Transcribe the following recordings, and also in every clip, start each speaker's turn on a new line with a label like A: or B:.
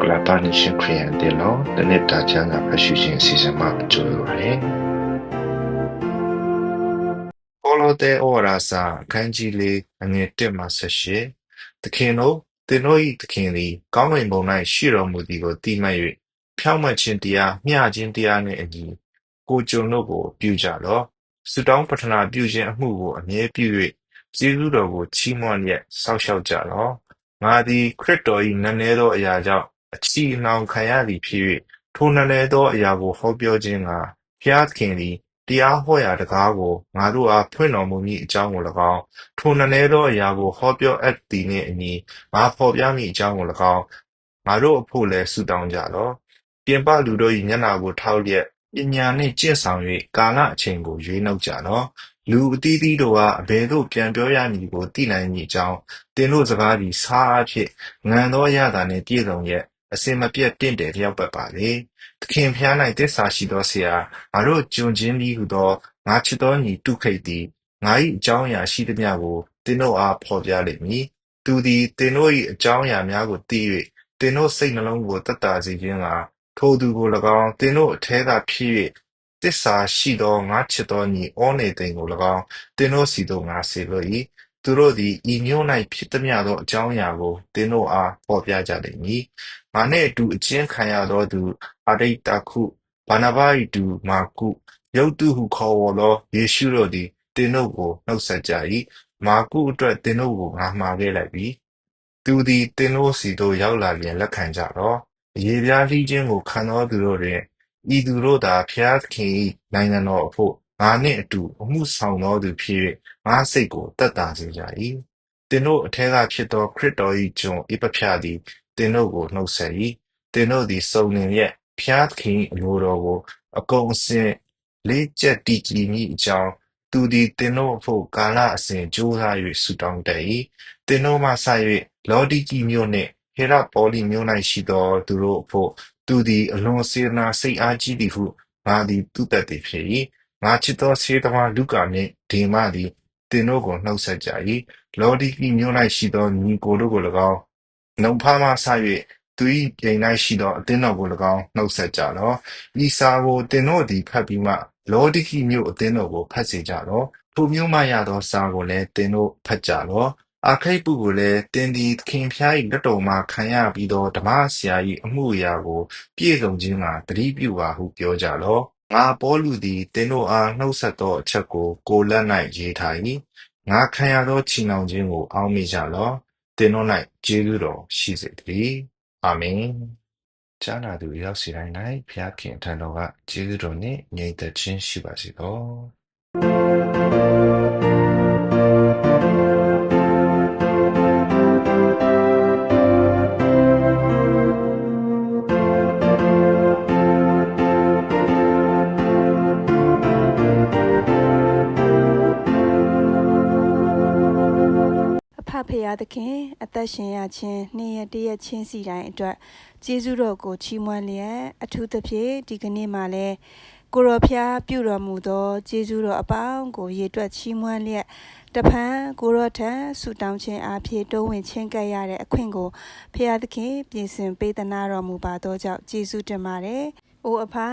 A: ကလပနိရှင်ခရီးယန်တေလောတနေ့တာချမ်းသာဖရှိခြင်းစီစဉ်မှာကြိုးရပါတယ်။ဘောလောတဲ့ဩရာစာအခန်းကြီးလေးအငယ်1မှ18သခင်တို့သင်တို့၏သခင်သည်ကောင်းကင်ဘုံ၌ရှိတော်မူသည်ကိုသိမှတ်၍ဖြောင့်မတ်ခြင်းတရားမျှခြင်းတရားနှင့်အညီကိုယ်ကျွန်တို့ကိုပြုကြလော့။ဆုတောင်းပတနာပြုခြင်းအမှုကိုအမြဲပြု၍ကျေးဇူးတော်ကိုချီးမွမ်းလျက်စောင့်ရှောက်ကြလော့။ငါသည်ခရစ်တော်၏နက်နဲသောအရာကြောင့် အချီအနှောင်ခံရသည်ဖြစ်၍ထိုနက်နဲသောအရာကို ဟောပြောခြင်းငှါ ဘုရားသခင်သည် တရားဟောရာတံခါးကို ငါတို့အား ဖွင့်တော်မူမည်အကြောင်းကို၎င်း၊ထိုနက်နဲသောအရာကို ဟောပြောအပ်သည်နှင့်အညီ ငါဘော်ပြမည်အကြောင်းကို၎င်း ငါတို့အဘို့လည်း ဆုတောင်းကြလော့။ပြင်ပလူတို့၏မျက်နှာကိုထောက်လျက် ပညာနှင့်ကျင့်ဆောင်၍ကာလအချိန်ကို ရွေးနှုတ်ကြလော့။လူအသီးသီးတို့အား အဘယ်သို့ ပြန်ပြောရမည်ကို သိနိုင်မည်အကြောင်း သင်တို့စကားသည် ဆားအားဖြင့် ငန်သောအရသာနှင့် ပြည့်စုံလျက် အစဉ်မပြတ်တင့်တယ်လျောက်ပတ်ပါလေ။သခင်ဘုရား၌သစ္စာရှိသောဆရာ၊ငါတို့ကျွန်ချင်းတည်းဟူသောငါချစ်သောညီတုခိတ်သည်ငါ၏အကြောင်းအရာရှိသမျှကိုသင်တို့အားဘော်ပြလိမ့်မည်။သူသည်သင်တို့၏အကြောင်းအရာများကိုသိ၍သင်တို့စိတ်နှလုံးကိုသက်သာစေခြင်းငှါထိုသူကို၎င်း၊သင်တို့အထဲကဖြစ်၍သစ္စာရှိသောငါချစ်သောညီဩနေသိမ်ကို၎င်းသင်တို့ဆီသို့ငါစေလွှတ်၏။ သူတို့သည် ဤမြို့၌ဖြစ်သမျှသောအကြောင်းအရာကို သင်တို့အား ဘော်ပြကြလိမ့်မည်။ငါနှင့်အတူ အကျဉ်းခံရသောသူ အာရိတ္တခု၊ဗာနဗ၏တူမာကု၊ရုပ်တုဟုခေါ်ဝေါ်သော ယေရှုတို့သည် သင်တို့ကို နှုတ်ဆက်ကြ၏။မာကုအတွက် သင်တို့ကို ငါမှာခဲ့လိုက်ပြီ။သူသည် သင်တို့ဆီသို့ ရောက်လာလျှင် လက်ခံကြလော့။အရေဖျားလှီးခြင်းကို ခံသောသူတို့တွင် ဤသူတို့သာ ဘုရားသခင်၏နိုင်ငံတော်အဘို့ ငါနှင့်အတူ အမှုဆောင်သောသူဖြစ်၍ငါ့စိတ်ကို သက်သာစေကြ၏။သင်တို့အထဲကဖြစ်သော ခရစ်တော်၏ကျွန်ဧပဖြသည် သင်တို့ကို နှုတ်ဆက်၏။သင်တို့သည် စုံလင်လျက် ဘုရားသခင်၏အလိုတော်ကို အကုန်အစင် လေးကျက်တည်ကြည်မည်အကြောင်း သူသည် သင်တို့အဘို့ ကာလအစဉ်ကြိုးစား၍ဆုတောင်းတတ်၏။သင်တို့မှစ၍လောဒိကိမြို့နှင့် ဟေရပေါလိမြို့၌ရှိသော သူတို့အဘို့ သူသည် အလွန်စေတနာစိတ်အားကြီးသည်ဟု ငါသည်သုတတ်သည်ဖြစ်၏။ ငါချစ်သောဆေးသမားလုကာနှင့်ဒေမသည်သင်တို့ကိုနှုတ်ဆက်ကြ၏။လောဒိကိမြို့၌ရှိသောညီအစ်ကိုတို့ကို၎င်း၊နုံဖားမှစ၍သူ၏အိမ်၌ရှိသောအသင်းတော်ကို၎င်းနှုတ်ဆက်ကြလော့။ဤစာကိုသင်တို့သည်ဘတ်ပြီးမှလောဒိကိမြို့အသင်းတော်ကိုဘတ်စေကြလော့။ထိုမြို့မှရသောစာကိုလည်းသင်တို့ဘတ်ကြလော့အာခိပ္ပုကိုလည်းသင်သည်သခင်ဘုရား၏လက်တော်မှခံရပြီးသောဓမ္မဆရာ၏အမှုအရာကို ပြည့်စုံခြင်းငှါသတိပြုပါဟုပြောကြလော့။ ငါပေါလုသည် သင်တို့အား နှုတ်ဆက်သောအချက်ကို ကိုယ်လက်၌ရေးထား၏။ငါခံရသော ချည်နှောင်ခြင်းကို အောက်မေ့ကြလော့။သင်တို့၌ကျေးဇူးတော်ရှိစေသတည်း။အာမင်။ကြားနာသူအယောက်စီတိုင်း၌ဘုရားသခင်အထံတော်က ကျေးဇူးတော်နှင့် ငြိမ်သက်ခြင်း ရှိပါစေသော။
B: ရာသခင် အသက်ရှင်ရခြင်းနေ့ရက်တည့်ရက်ချင်းစီတိုင်းအတွက်ကျေးဇူးတော်ကိုချီးမွမ်းလျက်အထူးသဖြင့်ဒီကနေ့မှာလဲကိုရောဖျားပြုတော်မူသောကျေးဇူးတော်အပေါင်းကိုရေတွက်ချီးမွမ်းလျက်တဖန်ကိုရောထံဆုတောင်းခြင်းအဖြစ်တိုးဝင်ချင်းကပ်ရတဲ့အခွင့်ကိုဖရာသခင်ပြင်ဆင်ပေးသနာတော်မူပါသောကြောင့်ကျေးဇူးတင်ပါတယ်။အိုအဖာ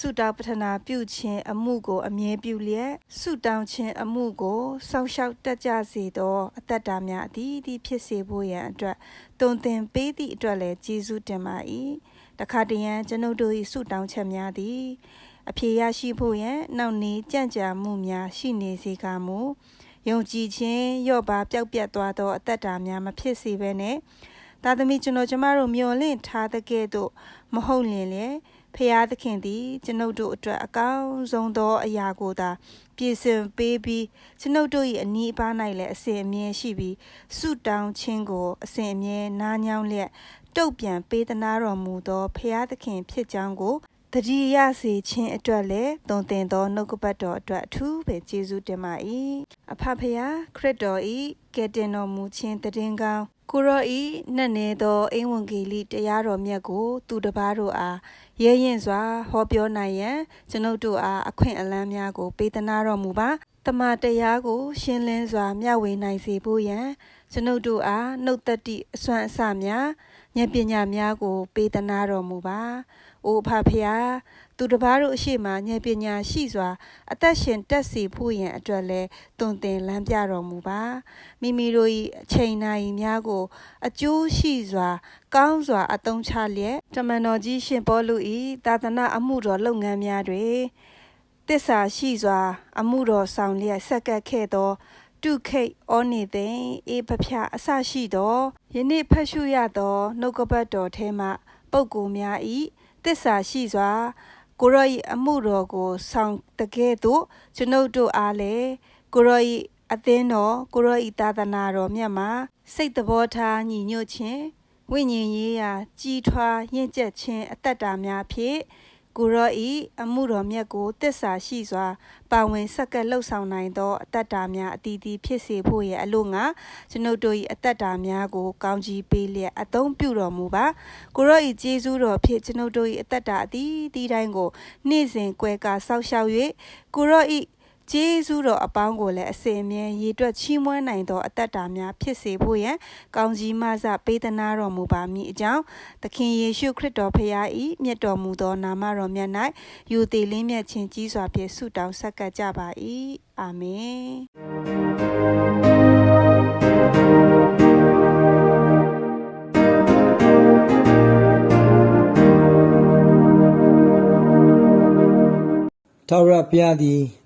B: ဆုတောင်းပတနာပြုခြင်းအမှုကို အမြဲပြုလျက်ဆုတောင်းခြင်းအမှုကိုစောင့်ရှောက်တတ်ကြစေသောအသက်တာများအသီးသီးဖြစ်စေဖို့ရန်အတွက်တုံသင်ပေးသည့်အတွက်လည်းကျေးဇူးတင်ပါ၏တခါတရံကျွန်ုပ်တို့၏ဆုတောင်းချက်များသည်အဖြေရရှိဖို့ရန်နောက်နေကြံ့ကြာမှုများရှိနေစေကမူယုံကြည်ခြင်းရော့ပါပျောက်ပြတ်သွားသောအသက်တာများမဖြစ်စေဘဲနဲ့သာသမီကျွန်တော်ကျမတို့မျှော်လင့်ထားတဲ့ကဲ့သို့မဟုတ်လျင်လေ ဖရာသခင်သည်ကျွန်ုပ်တို့အတွက်အကောင်းဆုံးသောအရာကိုသာပြည်စင်ပေးပြီးကျွန်ုပ်တို့၏အနီးအပါး၌လည်းအစဉ်အမြဲရှိပြီးဆုတောင်းခြင်းကိုအစဉ်အမြဲနားညောင်းလျက်တုတ်ပြန်ပေးသနာတော်မူသောဖရာသခင်ဖြစ်ကြောင်းကို တတိယစေခြင်းအတွက်လည်းတုံသင်သောနှုတ်ကပတ်တော်အတွက်အထူးပဲကျေးဇူးတင်ပါ၏အဖဖရာခရစ်တော်၏ကယ်တင်တော်မူခြင်းတည်င်းကောင်းကိုရောဤနှက်နေသောအင်ဝန်ဂေလိတရားတော်မြတ်ကို သူတစ်ပါးတို့အားရဲရင်စွာ ဟောပြောနိုင်ရန်ကျွန်ုပ်တို့အားအခွင့်အလမ်းများကို ပေးသနာတော်မူပါတမန်တရားကို ရှင်းလင်းစွာမျှဝေနိုင်စေဖို့ရန်ကျွန်ုပ်တို့အားနှုတ်သက်သည့်အစွမ်းအစများဉာဏ်ပညာများကို ပေးသနာတော်မူပါ။ အိုဖဖျားသူတစ်ပါးတို့အရှိမဉာဏ်ပညာရှိစွာ အသက်ရှင်တက်စီဖို့ရန်အတွက်လဲတွင်တင်လမ်းပြတော်မူပါမိမိတို့၏အချိန်နိုင်များကို အကျိုးရှိစွာ ကောင်းစွာ အသုံးချလျက်တမန်တော်ကြီးရှင်ပေါလု၏သာသနာအမှုတော်လုပ်ငန်းများတွင်တစ္ဆာရှိစွာ အမှုတော်ဆောင်လျက်ဆက်ကပ်ခဲ့သောတုခိတ်ဩနေသိင်အေပဖြအစရှိသောယနေ့ဖတ်ရှုရသောနှုတ်ကပတ်တော်ထဲမှပုပ်ကိုများဤ တစ္ဆာရှိစွာ ကိုရောဤအမှုတော်ကို ဆောင်တကဲ့သို့ကျွန်ုပ်တို့အားလည်းကိုရောဤအသင်းတော်ကိုရောဤသာသနာတော်မြတ်မှာစိတ်တဘောထားညီညွတ်ခြင်းဝိညာဉ်ရေးရာ ကြီးထွားရင့်ကျက်ခြင်းအတ္တတာများဖြင့် ကိုရောဤအမှုတော်မြတ်ကိုတစ္ဆာရှိစွာပါဝင်ဆက်ကပ်လှုပ်ဆောင်နိုင်သောအတ္တတာများအတီးတီးဖြစ်စေဖို့ရဲ့အလို့ငါကျွန်ုပ်တို့၏အတ္တတာများကိုကောင်းကြီးပေးလျက်အသုံးပြုတော်မူပါကိုရောဤကျေးဇူးတော်ဖြင့်ကျွန်ုပ်တို့၏အတ္တတာအတီးတီးတိုင်းကို နေ့စဉ်ကွယ်ကာဆောက်ရှောက်၍ကိုရောဤ ကျေးဇူးတော်အပေါင်းကိုလည်းအစဉ်အမြဲရည်တွက်ချီးမွမ်းနိုင်သောအတ္တတာများဖြစ်စေဖို့ရန်ကောင်းကြီးမဆပေးသနာတော်မူပါမည်အကြောင်းသခင်ယေရှုခရစ်တော်ဖခင်၏မြတ်တော်မူသောနာမတော်မြတ်၌ယူသည်လင်းမြတ်ခြင်းကြီးစွာဖြင့်ဆုတောင်းဆက်ကပ်ကြပါ၏အာမင်
C: ထာဝရဘုရားသည်သ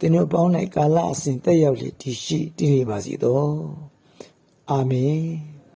C: သင်တို့ပေါင်း၌ကာလအစဉ်တက်ရောက်လေတည်ရှိတည်နေပါစေသောအာမင်